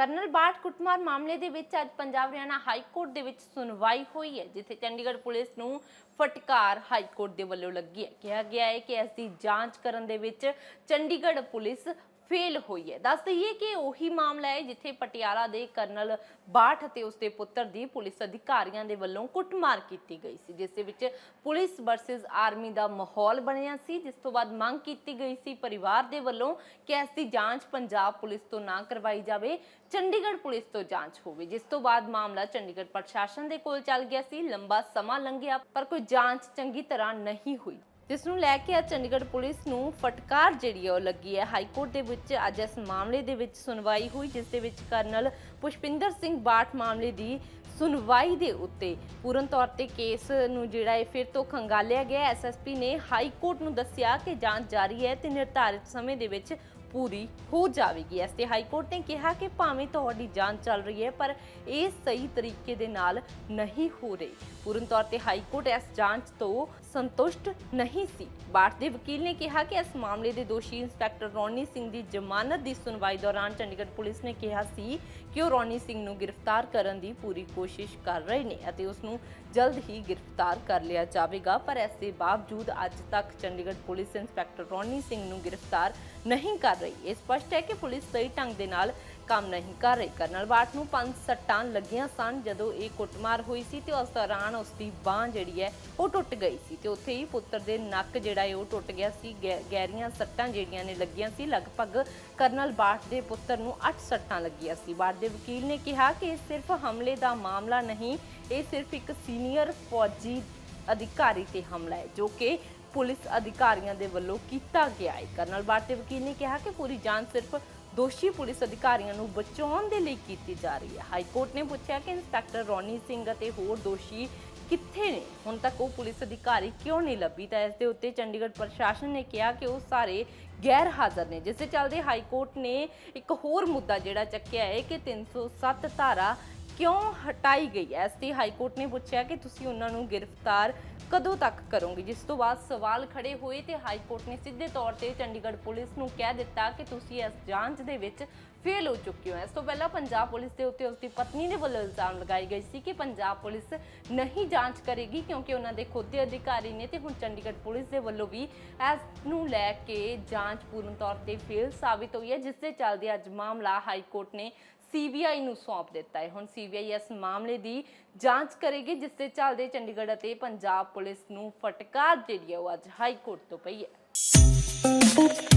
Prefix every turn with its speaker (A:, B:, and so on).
A: Colonel Bath ਕੁੱਟਮਾਰ ਮਾਮਲੇ ਦੇ ਵਿੱਚ ਅੱਜ ਪੰਜਾਬ ਹਰਿਆਣਾ ਹਾਈ ਕੋਰਟ ਦੇ ਵਿੱਚ ਸੁਣਵਾਈ ਹੋਈ ਹੈ, ਜਿੱਥੇ ਚੰਡੀਗੜ੍ਹ ਪੁਲਿਸ ਨੂੰ ਫਟਕਾਰ ਹਾਈ ਕੋਰਟ ਦੇ ਵੱਲੋਂ ਲੱਗੀ ਹੈ। ਕਿਹਾ ਗਿਆ ਹੈ ਕਿ ਇਸ ਦੀ ਜਾਂਚ ਕਰਨ ਦੇ ਵਿੱਚ ਚੰਡੀਗੜ੍ਹ ਪੁਲਿਸ ਫੇਲ ਹੋਈ ਹੈ। ਦੱਸ ਦਈਏ ਕਿ ਉਹੀ ਮਾਮਲਾ ਹੈ ਜਿੱਥੇ ਪਟਿਆਲਾ ਦੇ ਕਰਨਲ ਬਾਠ ਅਤੇ ਉਸਦੇ ਪੁੱਤਰ ਦੀ ਪੁਲਿਸ ਅਧਿਕਾਰੀਆਂ ਦੇ ਵੱਲੋਂ ਕੁੱਟਮਾਰ ਕੀਤੀ ਗਈ ਸੀ, ਜਿਸ ਦੇ ਵਿੱਚ ਪੁਲਿਸ ਵਰਸਸ ਆਰਮੀ ਦਾ ਮਾਹੌਲ ਬਣਿਆ ਸੀ, ਜਿਸ ਤੋਂ ਬਾਅਦ ਮੰਗ ਕੀਤੀ ਗਈ ਸੀ ਪਰਿਵਾਰ ਦੇ ਵੱਲੋਂ ਕਿ ਇਸ ਦੀ ਜਾਂਚ ਪੰਜਾਬ ਪੁਲਿਸ ਤੋਂ ਨਾ ਕਰਵਾਈ ਜਾਵੇ, ਚੰਡੀਗੜ੍ਹ ਪੁਲਿਸ ਤੋਂ ਜਾਂਚ ਹੋਵੇ। ਜਿਸ ਤੋਂ ਬਾਅਦ ਮਾਮਲਾ ਚੰਡੀਗੜ੍ਹ ਪ੍ਰਸ਼ਾਸਨ ਦੇ ਕੋਲ ਚੱਲ ਗਿਆ ਸੀ, ਲੰਬਾ ਸਮਾਂ ਲੰਘਿਆ, ਪਰ ਕੋਈ ਜਾਂਚ ਚੰਗੀ ਤਰ੍ਹਾਂ ਨਹੀਂ ਹੋਈ। ਜਿਸ ਨੂੰ ਲੈ ਕੇ ਅੱਜ ਚੰਡੀਗੜ੍ਹ ਪੁਲਿਸ ਨੂੰ ਫਟਕਾਰ ਜਿਹੜੀ ਹੈ ਉਹ ਲੱਗੀ ਹੈ। ਹਾਈ ਕੋਰਟ ਦੇ ਵਿੱਚ ਅੱਜ ਇਸ ਮਾਮਲੇ ਦੇ ਵਿੱਚ ਸੁਣਵਾਈ ਹੋਈ, ਜਿਸ ਦੇ ਵਿੱਚ ਕਰਨਲ ਪੁਸ਼ਪਿੰਦਰ ਸਿੰਘ ਬਾਠ ਮਾਮਲੇ ਦੀ ਸੁਣਵਾਈ ਦੇ ਉੱਤੇ ਪੂਰਨ ਤੌਰ ਤੇ ਕੇਸ ਨੂੰ ਜਿਹੜਾ ਹੈ ਫਿਰ ਤੋਂ ਖੰਗਾਲਿਆ ਗਿਆ। ਐਸਐਸਪੀ ਨੇ ਹਾਈ ਕੋਰਟ ਨੂੰ ਦੱਸਿਆ ਕਿ ਜਾਂਚ ਜਾਰੀ ਹੈ ਤੇ ਨਿਰਧਾਰਿਤ ਸਮੇਂ ਦੇ ਵਿੱਚ ਪੂਰੀ ਹੋ ਜਾਵੇਗੀ। ਇਸ ਤੇ ਹਾਈ ਕੋਰਟ ਨੇ ਕਿਹਾ ਕਿ ਭਾਵੇਂ ਤੁਹਾਡੀ ਜਾਂਚ ਚੱਲ ਰਹੀ ਹੈ, ਪਰ ਇਹ ਸਹੀ ਤਰੀਕੇ ਦੇ ਨਾਲ ਨਹੀਂ ਹੋ ਰਹੀ। ਪੂਰਨ ਤੌਰ ਤੇ ਹਾਈ ਕੋਰਟ ਇਸ ਜਾਂਚ ਤੋਂ ਸੰਤੁਸ਼ਟ ਨਹੀਂ ਸੀ। ਬਾਠ ਦੇ ਵਕੀਲ ਨੇ ਕਿਹਾ ਕਿ ਇਸ ਮਾਮਲੇ ਦੇ ਦੋਸ਼ੀ ਇੰਸਪੈਕਟਰ ਰੋਨੀ ਸਿੰਘ ਦੀ ਜ਼ਮਾਨਤ ਦੀ ਸੁਣਵਾਈ ਦੌਰਾਨ ਚੰਡੀਗੜ੍ਹ ਪੁਲਿਸ ਨੇ ਕਿਹਾ ਸੀ ਕਿ ਉਹ ਰੋਨੀ ਸਿੰਘ ਨੂੰ ਗ੍ਰਿਫਤਾਰ ਕਰਨ ਦੀ ਪੂਰੀ ਕੋਸ਼ਿਸ਼ ਕਰ ਰਹੇ ਨੇ ਅਤੇ ਉਸ ਨੂੰ ਜਲਦ ਹੀ ਗ੍ਰਿਫਤਾਰ ਕਰ ਲਿਆ ਜਾਵੇਗਾ। ਪਰ ਇਸ ਦੇ ਬਾਵਜੂਦ ਅੱਜ ਤੱਕ ਚੰਡੀਗੜ੍ਹ ਪੁਲਿਸ ਇੰਸਪੈਕਟਰ ਰੋਨੀ ਸਿੰਘ ਨੂੰ ਗ੍ਰਿਫਤਾਰ ਨਹੀਂ ਕਰ ਰਹੀ। ਇਹ ਸਪਸ਼ਟ ਹੈ ਕਿ ਪੁਲਿਸ ਸਹੀ ਢੰਗ ਦੇ ਨਾਲ ਕੰਮ ਨਹੀਂ ਕਰ ਰਹੀ। ਕਰਨਲ ਬਾਠ ਨੂੰ ਪੰਜ ਸੱਟਾਂ ਲੱਗੀਆਂ ਸਨ ਜਦੋਂ ਇਹ ਕੁੱਟਮਾਰ ਹੋਈ ਸੀ ਤੇ ਉਸ ਦੌਰਾਨ ਉਸ ਦੀ ਬਾਹ ਜਿਹੜੀ ਹੈ ਉਹ ਟੁੱਟ ਗਈ ਸੀ ਤੇ ਉੱਥੇ ਹੀ ਪੁੱਤਰ ਦੇ ਨੱਕ ਜਿਹੜਾ ਹੈ ਉਹ ਟੁੱਟ ਗਿਆ ਸੀ। ਗਹਿਰੀਆਂ ਸੱਟਾਂ ਜਿਹੜੀਆਂ ਨੇ ਲੱਗੀਆਂ ਸੀ। ਲਗਭਗ ਕਰਨਲ ਬਾਠ ਦੇ ਪੁੱਤਰ ਨੂੰ 8 ਸੱਟਾਂ ਲੱਗੀਆਂ ਸੀ। ਬਾਠ ਦੇ ਵਕੀਲ ਨੇ ਕਿਹਾ ਕਿ ਇਹ ਸਿਰਫ ਹਮਲੇ ਦਾ ਮਾਮਲਾ ਨਹੀਂ, ਇਹ ਸਿਰਫ ਇੱਕ ਸੀਨੀਅਰ ਫੌਜੀ ਅਧਿਕਾਰੀ ਤੇ ਹਮਲਾ ਹੈ, ਜੋ ਕਿ ਪੁਲਿਸ ਅਧਿਕਾਰੀਆਂ ਦੇ ਵੱਲੋਂ ਕੀਤਾ ਗਿਆ ਹੈ। ਕਰਨਲ ਬਾਠ ਵਕੀਲ ਨੇ ਕਿਹਾ ਕਿ ਪੂਰੀ ਜਾਂਚ ਸਿਰਫ ਦੋਸ਼ੀ ਪੁਲਿਸ ਅਧਿਕਾਰੀਆਂ ਨੂੰ ਬਚਾਉਣ ਦੇ ਲਈ ਕੀਤੀ ਜਾ ਰਹੀ ਹੈ। ਹਾਈ ਕੋਰਟ ਨੇ ਪੁੱਛਿਆ ਕਿ ਇੰਸਪੈਕਟਰ ਰੋਨੀ ਸਿੰਘ ਅਤੇ ਹੋਰ ਦੋਸ਼ੀ ਕਿੱਥੇ ਨੇ? ਹੁਣ ਤੱਕ ਉਹ ਪੁਲਿਸ ਅਧਿਕਾਰੀ ਕਿਉਂ ਨਹੀਂ ਲੱਭੀ? ਤਾਂ ਇਸ ਦੇ ਉੱਤੇ ਚੰਡੀਗੜ੍ਹ ਪ੍ਰਸ਼ਾਸਨ ਨੇ ਕਿਹਾ ਕਿ ਉਹ ਸਾਰੇ ਗੈਰ ਹਾਜ਼ਰ ਨੇ। ਜਿਸ ਦੇ ਚੱਲਦੇ ਹਾਈ ਕੋਰਟ ਨੇ ਇੱਕ ਹੋਰ ਮੁੱਦਾ ਜਿਹੜਾ ਚੱਕਿਆ ਹੈ ਕਿ 307 ਧਾਰਾ ਕਿਉਂ ਹਟਾਈ ਗਈ ਹੈ? ਇਸ ਤੇ ਹਾਈ ਕੋਰਟ ਨੇ ਪੁੱਛਿਆ ਕਿ ਤੁਸੀਂ ਉਹਨਾਂ ਨੂੰ ਗ੍ਰਿਫਤਾਰ ਕਦੋਂ ਤੱਕ ਕਰੋਗੇ? ਜਿਸ ਤੋਂ ਬਾਅਦ ਸਵਾਲ ਖੜੇ ਹੋਏ ਤੇ ਹਾਈ ਕੋਰਟ ਨੇ ਸਿੱਧੇ ਤੌਰ ਤੇ ਚੰਡੀਗੜ੍ਹ ਪੁਲਿਸ ਨੂੰ ਕਹਿ ਦਿੱਤਾ ਕਿ ਤੁਸੀਂ ਇਸ ਜਾਂਚ ਦੇ ਵਿੱਚ ਫੇਲ ਹੋ ਚੁੱਕੇ ਹੋ। ਇਸ ਤੋਂ ਪਹਿਲਾਂ ਪੰਜਾਬ ਪੁਲਿਸ ਦੇ ਉੱਤੇ ਉਸਦੀ ਪਤਨੀ ਦੇ ਵੱਲੋਂ ਇਲਜ਼ਾਮ ਲਗਾਏ ਗਏ ਸੀ ਕਿ ਪੰਜਾਬ ਪੁਲਿਸ ਨਹੀਂ ਜਾਂਚ ਕਰੇਗੀ ਕਿਉਂਕਿ ਉਹਨਾਂ ਦੇ ਖੁਦ ਦੇ ਅਧਿਕਾਰੀ ਨੇ ਤੇ ਹੁਣ ਚੰਡੀਗੜ੍ਹ ਪੁਲਿਸ ਦੇ ਵੱਲੋਂ ਵੀ ਇਸ ਨੂੰ ਲੈ ਕੇ ਜਾਂਚ ਪੂਰਨ ਤੌਰ ਤੇ ਫੇਲ ਸਾਬਿਤ ਹੋਈ ਹੈ, ਜਿਸ ਦੇ ਚੱਲਦੇ ਅੱਜ ਮਾਮਲਾ ਹਾਈ ਕੋਰਟ ਨੇ ਸੀਬੀਆਈ ਨੂੰ ਸੌਂਪ ਦਿੱਤਾ ਹੈ। ਹੁਣ ਸੀਬੀਆਈ ਇਸ ਮਾਮਲੇ ਦੀ ਜਾਂਚ ਕਰੇਗੀ, ਜਿਸ ਦੇ ਚੱਲਦੇ ਚੰਡੀਗੜ੍ਹ ਅਤੇ ਪੰਜਾਬ ਪੁਲਿਸ ਨੂੰ ਫਟਕਾਰ ਜਿਹੜੀ ਹੈ ਉਹ ਅੱਜ ਹਾਈ ਕੋਰਟ ਤੋਂ ਪਈ ਹੈ।